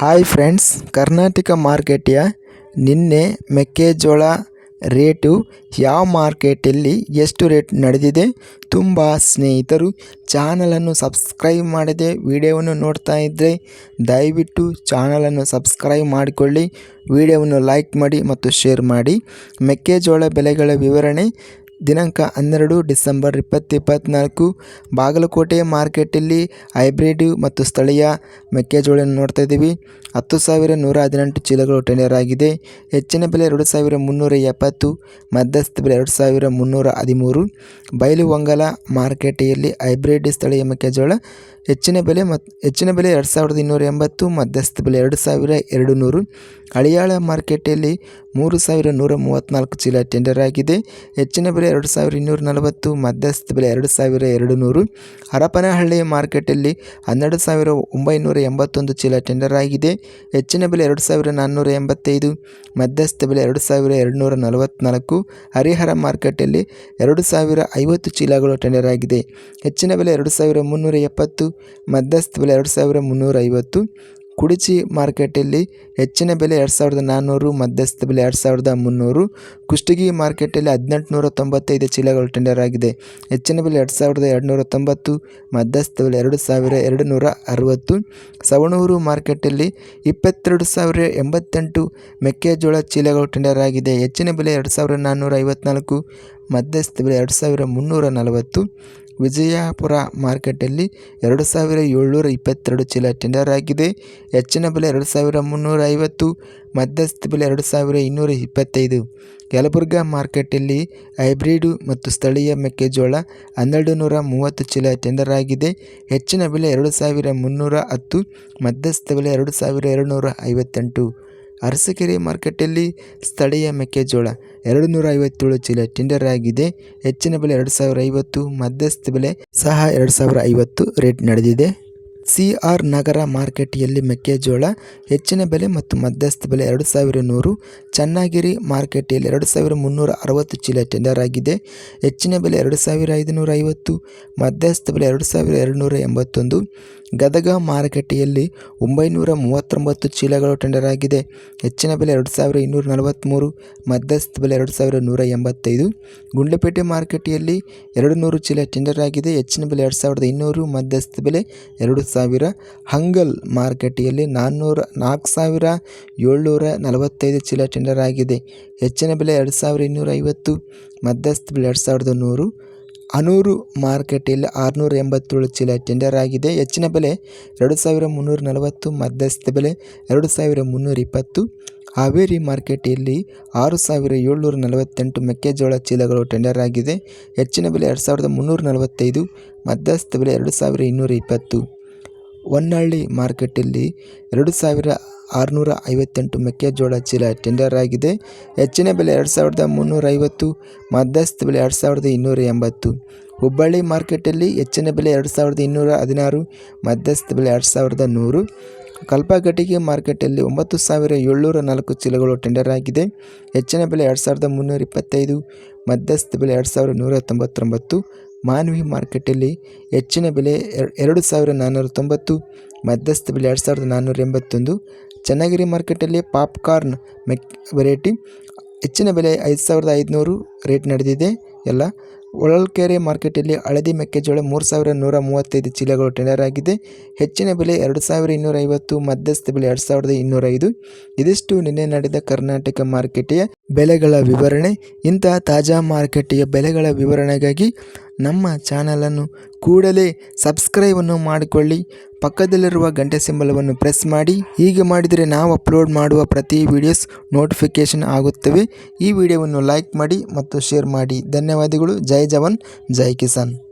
Hi friends Karnataka ಮಾರ್ಕೆಟಿಯ ನಿನ್ನೆ ಮೆಕ್ಕೆಜೋಳ rate ಯಾವ ಮಾರ್ಕೆಟಲ್ಲಿ ಎಷ್ಟು ರೇಟ್ ನಡೆದಿದೆ ತುಂಬ ಸ್ನೇಹಿತರು ಚಾನಲನ್ನು ಸಬ್ಸ್ಕ್ರೈಬ್ ಮಾಡದೆ ವಿಡಿಯೋವನ್ನು ನೋಡ್ತಾ ಇದ್ದರೆ ದಯವಿಟ್ಟು ಚಾನಲನ್ನು ಸಬ್ಸ್ಕ್ರೈಬ್ ಮಾಡಿಕೊಳ್ಳಿ, ವಿಡಿಯೋವನ್ನು ಲೈಕ್ ಮಾಡಿ ಮತ್ತು ಶೇರ್ ಮಾಡಿ. ಮೆಕ್ಕೆಜೋಳ ಬೆಲೆಗಳ ವಿವರಣೆ ದಿನಾಂಕ ಹನ್ನೆರಡು ಡಿಸೆಂಬರ್ ಇಪ್ಪತ್ತು ಇಪ್ಪತ್ತ್ನಾಲ್ಕು ಬಾಗಲಕೋಟೆ ಮಾರ್ಕೆಟಲ್ಲಿ ಹೈಬ್ರಿಡ್ ಮತ್ತು ಸ್ಥಳೀಯ ಮೆಕ್ಕೆಜೋಳವನ್ನು ನೋಡ್ತಾ ಇದ್ದೀವಿ. ಹತ್ತು ಸಾವಿರ ನೂರ ಹದಿನೆಂಟು ಚೀಲಗಳು ಟೆಂಡರ್ ಆಗಿದೆ. ಹೆಚ್ಚಿನ ಬೆಲೆ ಎರಡು ಸಾವಿರ ಮುನ್ನೂರ ಎಪ್ಪತ್ತು, ಮಧ್ಯಸ್ಥ ಬೆಲೆ ಎರಡು ಸಾವಿರ ಮುನ್ನೂರ ಹದಿಮೂರು. ಬಯಲು ವಂಗಲ ಮಾರ್ಕೆಟೆಯಲ್ಲಿ ಹೈಬ್ರಿಡ್ ಸ್ಥಳೀಯ ಮೆಕ್ಕೆಜೋಳ ಹೆಚ್ಚಿನ ಬೆಲೆ ಮತ್ತು ಹೆಚ್ಚಿನ ಬೆಲೆ ಎರಡು ಸಾವಿರದ ಇನ್ನೂರ ಎಂಬತ್ತು, ಮಧ್ಯಸ್ಥ ಬೆಲೆ ಎರಡು ಸಾವಿರ ಎರಡು ನೂರು ಹಳಿಯಾಳ ಮಾರ್ಕೆಟಲ್ಲಿ ಮೂರು ಸಾವಿರ ನೂರ ಮೂವತ್ತ್ನಾಲ್ಕು ಚೀಲ ಟೆಂಡರ್ ಆಗಿದೆ. ಹೆಚ್ಚಿನ ಬೆಲೆ ಎರಡು ಸಾವಿರ ಇನ್ನೂರ ನಲವತ್ತು, ಮಧ್ಯಸ್ಥ ಬೆಲೆ ಎರಡು ಸಾವಿರ ಎರಡು ನೂರು ಹರಪನಹಳ್ಳಿ ಮಾರ್ಕೆಟಲ್ಲಿ ಹನ್ನೆರಡು ಸಾವಿರ ಒಂಬೈನೂರ ಎಂಬತ್ತೊಂದು ಚೀಲ ಟೆಂಡರ್ ಆಗಿದೆ. ಹೆಚ್ಚಿನ ಬೆಲೆ ಎರಡು ಸಾವಿರ ನಾನ್ನೂರ ಎಂಬತ್ತೈದು, ಮಧ್ಯಸ್ಥ ಬೆಲೆ ಎರಡು ಸಾವಿರ ಎರಡುನೂರ ನಲವತ್ತ್ನಾಲ್ಕು ಹರಿಹರ ಮಾರ್ಕೆಟಲ್ಲಿ ಎರಡು ಸಾವಿರ ಐವತ್ತು ಚೀಲಗಳು ಟೆಂಡರ್ ಆಗಿದೆ. ಹೆಚ್ಚಿನ ಬೆಲೆ ಎರಡು ಸಾವಿರ ಮುನ್ನೂರ ಎಪ್ಪತ್ತು, ಮಧ್ಯಸ್ಥ ಬೆಲೆ ಎರಡು ಸಾವಿರ ಮುನ್ನೂರ ಐವತ್ತು. ಕುಡಿಚಿ ಮಾರ್ಕೆಟಲ್ಲಿ ಹೆಚ್ಚಿನ ಬೆಲೆ ಎರಡು ಸಾವಿರದ ನಾನ್ನೂರು ಮಧ್ಯಸ್ಥ ಬೆಲೆ ಎರಡು ಸಾವಿರದ ಮುನ್ನೂರು, ಕುಷ್ಟಗಿ ಮಾರ್ಕೆಟಲ್ಲಿ ಹದಿನೆಂಟುನೂರ ತೊಂಬತ್ತೈದು ಚೀಲಗಳು ಟೆಂಡರ್ ಆಗಿದೆ. ಹೆಚ್ಚಿನ ಬೆಲೆ ಎರಡು ಸಾವಿರದ ಎರಡುನೂರ ತೊಂಬತ್ತು, ಮಧ್ಯಸ್ಥ ಬೆಲೆ ಎರಡು ಸಾವಿರ ಎರಡು ನೂರ ಅರವತ್ತು, ಸವಣೂರು ಮಾರ್ಕೆಟಲ್ಲಿ ಇಪ್ಪತ್ತೆರಡು ಸಾವಿರ ಎಂಬತ್ತೆಂಟು ಮೆಕ್ಕೆಜೋಳ ಚೀಲಗಳು ಟೆಂಡರ್ ಆಗಿದೆ. ಹೆಚ್ಚಿನ ಬೆಲೆ ಎರಡು ಸಾವಿರದ ನಾನ್ನೂರ ಐವತ್ನಾಲ್ಕು, ಮಧ್ಯಸ್ಥ ಬೆಲೆ ಎರಡು ಸಾವಿರ ಮುನ್ನೂರ ನಲವತ್ತು ವಿಜಯಪುರ ಮಾರ್ಕೆಟಲ್ಲಿ ಎರಡು ಸಾವಿರ ಏಳ್ನೂರ ಇಪ್ಪತ್ತೆರಡು ಚೀಲ ಟೆಂಡರ್ ಆಗಿದೆ. ಹೆಚ್ಚಿನ ಬೆಲೆ ಎರಡು ಸಾವಿರ ಮುನ್ನೂರ ಐವತ್ತು ಮಧ್ಯಸ್ಥ ಬೆಲೆ ಎರಡು ಸಾವಿರ ಇನ್ನೂರ ಇಪ್ಪತ್ತೈದು. ಯಲಬುರ್ಗಾ ಮಾರ್ಕೆಟಲ್ಲಿ ಹೈಬ್ರಿಡು ಮತ್ತು ಸ್ಥಳೀಯ ಮೆಕ್ಕೆಜೋಳ ಹನ್ನೆರಡು ನೂರ ಮೂವತ್ತು ಚೀಲ ಟೆಂಡರ್ ಆಗಿದೆ. ಹೆಚ್ಚಿನ ಬೆಲೆ ಎರಡು ಸಾವಿರ ಮುನ್ನೂರ ಹತ್ತು ಮಧ್ಯಸ್ಥ ಬೆಲೆ ಎರಡು ಸಾವಿರ ಎರಡು ನೂರ ಐವತ್ತೆಂಟು. ಅರಸಕೆರೆ ಮಾರ್ಕೆಟಲ್ಲಿ ಸ್ಥಳೀಯ ಮೆಕ್ಕೆಜೋಳ ಎರಡು ನೂರ ಐವತ್ತೇಳು ಚೀಲ ಟೆಂಡರ್ ಆಗಿದೆ. ಹೆಚ್ಚಿನ ಬೆಲೆ ಎರಡು ಸಾವಿರ ಐವತ್ತು ಮಧ್ಯಸ್ಥ ಬೆಲೆ ಸಹ ಎರಡು ಸಾವಿರ ಐವತ್ತು ರೇಟ್ ನಡೆದಿದೆ. ಸಿ ಆರ್ ನಗರ ಮಾರ್ಕೆಟಿಯಲ್ಲಿ ಮೆಕ್ಕೆಜೋಳ ಹೆಚ್ಚಿನ ಬೆಲೆ ಮತ್ತು ಮಧ್ಯಸ್ಥ ಬೆಲೆ ಎರಡು ಸಾವಿರ ನೂರು ಚನ್ನಗಿರಿ ಮಾರ್ಕೆಟಿಯಲ್ಲಿ ಎರಡು ಸಾವಿರ ಮುನ್ನೂರ ಅರವತ್ತು ಚೀಲ ಟೆಂಡರ್ ಆಗಿದೆ. ಹೆಚ್ಚಿನ ಬೆಲೆ ಎರಡು ಸಾವಿರ ಐದುನೂರ ಐವತ್ತು ಮಧ್ಯಸ್ಥ ಬೆಲೆ ಎರಡು ಸಾವಿರ ಎರಡುನೂರ ಎಂಬತ್ತೊಂದು ಗದಗ ಮಾರುಕಟ್ಟೆಯಲ್ಲಿ ಒಂಬೈನೂರ ಮೂವತ್ತೊಂಬತ್ತು ಚೀಲಗಳು ಟೆಂಡರ್ ಆಗಿದೆ. ಹೆಚ್ಚಿನ ಬೆಲೆ ಎರಡು ಸಾವಿರ ಇನ್ನೂರ ನಲವತ್ತ್ಮೂರು ಮಧ್ಯಸ್ಥ ಬೆಲೆ ಎರಡು ಸಾವಿರ ನೂರ ಎಂಬತ್ತೈದು. ಗುಂಡ್ಲಪೇಟೆ ಮಾರುಕಟ್ಟೆಯಲ್ಲಿ ಎರಡು ನೂರು ಚೀಲ ಟೆಂಡರ್ ಆಗಿದೆ. ಹೆಚ್ಚಿನ ಬೆಲೆ ಎರಡು ಸಾವಿರದ ಇನ್ನೂರು, ಮಧ್ಯಸ್ಥ ಬೆಲೆ ಎರಡು ಸಾವಿರ. ಹಂಗಲ್ ಮಾರುಕಟ್ಟೆಯಲ್ಲಿ ನಾನ್ನೂರ ನಾಲ್ಕು ಸಾವಿರ ಏಳ್ನೂರ ನಲವತ್ತೈದು ಚೀಲ ಟೆಂಡರ್ ಆಗಿದೆ. ಹೆಚ್ಚಿನ ಬೆಲೆ ಎರಡು ಸಾವಿರ ಇನ್ನೂರ ಐವತ್ತು, ಮಧ್ಯಸ್ಥ ಬೆಲೆ ಎರಡು ಸಾವಿರದ ನೂರು. ಅನೂರು ಮಾರುಕಟ್ಟೆಯಲ್ಲಿ ಆರುನೂರ ಎಂಬತ್ತೇಳು ಚೀಲ ಟೆಂಡರ್ ಆಗಿದೆ. ಹೆಚ್ಚಿನ ಬೆಲೆ ಎರಡು ಸಾವಿರ ಮುನ್ನೂರ ನಲವತ್ತು ಮಧ್ಯಸ್ಥ ಬೆಲೆ ಎರಡು ಸಾವಿರ ಮುನ್ನೂರ ಇಪ್ಪತ್ತು. ಹಾವೇರಿ ಮಾರ್ಕೆಟಲ್ಲಿ ಆರು ಸಾವಿರ ಏಳ್ನೂರ ನಲವತ್ತೆಂಟು ಮೆಕ್ಕೆಜೋಳ ಚೀಲಗಳು ಟೆಂಡರ್ ಆಗಿದೆ. ಹೆಚ್ಚಿನ ಬೆಲೆ ಎರಡು ಸಾವಿರದ ಮುನ್ನೂರ ನಲವತ್ತೈದು ಮಧ್ಯಸ್ಥ ಬೆಲೆ ಎರಡು ಸಾವಿರ ಇನ್ನೂರ ಇಪ್ಪತ್ತು. ಹೊನ್ನಾಳಿ ಮಾರ್ಕೆಟಲ್ಲಿ ಎರಡು ಸಾವಿರ ಆರುನೂರ ಐವತ್ತೆಂಟು ಮೆಕ್ಕೆಜೋಳ ಚೀಲ ಟೆಂಡರ್ ಆಗಿದೆ. ಹೆಚ್ಚಿನ ಬೆಲೆ ಎರಡು ಸಾವಿರದ ಮುನ್ನೂರ ಐವತ್ತು ಮಧ್ಯಸ್ಥ ಬೆಲೆ ಎರಡು ಸಾವಿರದ ಇನ್ನೂರ ಎಂಬತ್ತು ಹುಬ್ಬಳ್ಳಿ ಮಾರ್ಕೆಟಲ್ಲಿ ಹೆಚ್ಚಿನ ಬೆಲೆ ಎರಡು ಸಾವಿರದ ಇನ್ನೂರ ಹದಿನಾರು ಮಧ್ಯಸ್ಥ ಬೆಲೆ ಎರಡು ಸಾವಿರದ ನೂರು. ಕಲ್ಪಗಟ್ಟಿಗೆ ಮಾರ್ಕೆಟಲ್ಲಿ ಒಂಬತ್ತು ಸಾವಿರ ಏಳ್ನೂರ ನಾಲ್ಕು ಚೀಲಗಳು ಟೆಂಡರ್ ಆಗಿದೆ. ಹೆಚ್ಚಿನ ಬೆಲೆ ಎರಡು ಸಾವಿರದ ಮುನ್ನೂರ ಇಪ್ಪತ್ತೈದು ಮಧ್ಯಸ್ಥ ಬೆಲೆ ಎರಡು ಸಾವಿರದ ನೂರ ತೊಂಬತ್ತೊಂಬತ್ತು ಮಾನ್ವಿ ಮಾರ್ಕೆಟಲ್ಲಿ ಹೆಚ್ಚಿನ ಬೆಲೆ ಎರಡು ಸಾವಿರ ನಾನ್ನೂರ ತೊಂಬತ್ತು ಮಧ್ಯಸ್ಥ ಬೆಲೆ ಎರಡು ಸಾವಿರದ ನಾನ್ನೂರ ಎಂಬತ್ತೊಂದು ಚನ್ನಗಿರಿ ಮಾರ್ಕೆಟಲ್ಲಿ ಪಾಪ್ಕಾರ್ನ್ ಮೆಕ್ ವೆರೈಟಿ. ಹೆಚ್ಚಿನ ಬೆಲೆ ಐದು ಸಾವಿರದ ಐದುನೂರು ರೇಟ್ ನಡೆದಿದೆ. ಎಲ್ಲ ಹೊಳಲ್ಕೆರೆ ಮಾರ್ಕೆಟಲ್ಲಿ ಹಳದಿ ಮೆಕ್ಕೆಜೋಳ ಮೂರು ಸಾವಿರ ನೂರ ಮೂವತ್ತೈದು ಚೀಲಗಳು ಟೆಂಡರ್ ಆಗಿದೆ. ಹೆಚ್ಚಿನ ಬೆಲೆ ಎರಡು ಸಾವಿರ ಇನ್ನೂರ ಐವತ್ತು, ಮಧ್ಯಸ್ಥ ಬೆಲೆ ಎರಡು ಸಾವಿರದ ಇನ್ನೂರ ಐದು. ಇದಿಷ್ಟು ನಿನ್ನೆ ನಡೆದ ಕರ್ನಾಟಕ ಮಾರ್ಕೆಟೆಯ ಬೆಲೆಗಳ ವಿವರಣೆ. ಇಂತಹ ತಾಜಾ ಮಾರುಕಟ್ಟೆಯ ಬೆಲೆಗಳ ವಿವರಣೆಗಾಗಿ ನಮ್ಮ ಚಾನಲನ್ನು ಕೂಡಲೇ ಸಬ್ಸ್ಕ್ರೈಬನ್ನು ಮಾಡಿಕೊಳ್ಳಿ. ಪಕ್ಕದಲ್ಲಿರುವ ಗಂಟೆ ಸಿಂಬಲವನ್ನು ಪ್ರೆಸ್ ಮಾಡಿ. ಹೀಗೆ ಮಾಡಿದರೆ ನಾವು ಅಪ್ಲೋಡ್ ಮಾಡುವ ಪ್ರತಿ ವಿಡಿಯೋಸ್ ನೋಟಿಫಿಕೇಷನ್ ಆಗುತ್ತವೆ. ಈ ವಿಡಿಯೋವನ್ನು ಲೈಕ್ ಮಾಡಿ ಮತ್ತು ಶೇರ್ ಮಾಡಿ. ಧನ್ಯವಾದಗಳು. ಜೈ ಜವಾನ್. ಜೈ ಕಿಸಾನ್.